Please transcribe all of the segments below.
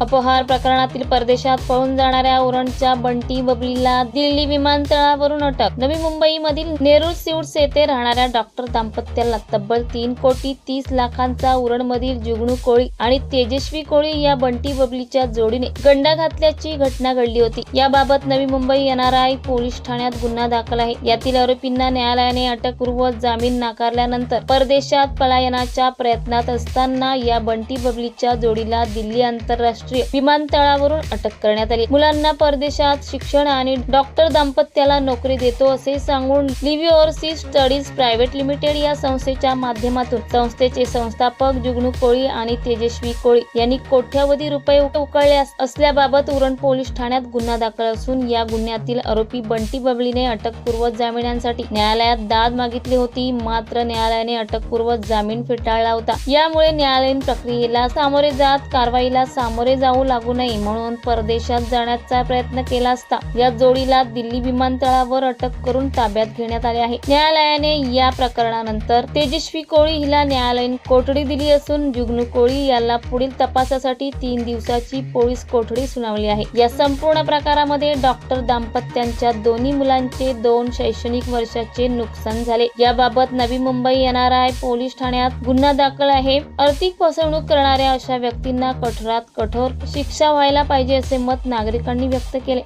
अपहार प्रकरणातील परदेशात पळून जाणाऱ्या उरणच्या बंटी बबलीला दिल्ली विमानतळावरून अटक. नवी मुंबईमधील नेरूळ सिवड्स येथे राहणाऱ्या डॉक्टर दाम्पत्याला तब्बल तीन कोटी तीस लाखांचा उरणमधील जुगणू कोळी आणि तेजस्वी कोळी या बंटी बबलीच्या जोडीने गंडा घातल्याची घटना घडली होती. याबाबत नवी मुंबई एनआरआय पोलीस ठाण्यात गुन्हा दाखल आहे. यातील आरोपींना न्यायालयाने अटकपूर्व जामीन नाकारल्यानंतर परदेशात पलायनाच्या प्रयत्नात असताना या बंटी बबलीच्या जोडीला दिल्ली आंतरराष्ट्रीय विमानतळावरून अटक करण्यात आली. मुलांना परदेशात शिक्षण आणि डॉक्टर दाम्पत्याला नोकरी देतो असे सांगून Live Overseas Studies Private Limited या संस्थेच्या माध्यमातून संस्थेचे संस्थापक जुगनू कोळी आणि तेजस्वी कोळी यांनी कोट्यावधी रुपये उकळले असल्याबाबत उरण पोलीस ठाण्यात गुन्हा दाखल असून या गुन्ह्यातील आरोपी बंटी बबलीने अटकपूर्व जामिनांसाठी न्यायालयात दाद मागितली होती. मात्र न्यायालयाने अटकपूर्व जामीन फेटाळला होता. यामुळे न्यायालयीन प्रक्रियेला सामोरे जात कारवाईला सामोरे जाऊ लागू नये म्हणून परदेशात जाण्याचा प्रयत्न केला असता या जोडीला दिल्ली विमानतळावर अटक करून ताब्यात घेण्यात आले आहे. न्यायालयाने या प्रकरणानंतर तेजस्वी कोळी हिला न्यायालयीन कोठडी दिली असून जुगनू कोळी याला पुढील तपासासाठी तीन दिवसाची पोलीस कोठडी सुनावली आहे. या संपूर्ण प्रकारामध्ये डॉक्टर दाम्पत्यांच्या दोन्ही मुलांचे दोन शैक्षणिक वर्षाचे नुकसान झाले. याबाबत नवी मुंबई एनआरआय पोलीस ठाण्यात गुन्हा दाखल आहे. आर्थिक फसवणूक करणाऱ्या अशा व्यक्तींना कठोरात कठोर शिक्षा व्हायला पाहिजे असे मत नागरिकांनी व्यक्त केले.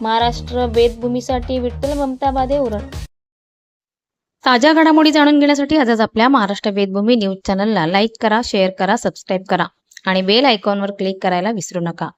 महाराष्ट्र वेदभूमीसाठी विठ्ठल ममता बादे उरण ताज्या घडामोडी जाणून घेण्यासाठी आजच आपल्या महाराष्ट्र वेदभूमी न्यूज चॅनलला लाईक करा शेअर करा सबस्क्राईब करा आणि बेल आयकॉनवर क्लिक करायला विसरू नका.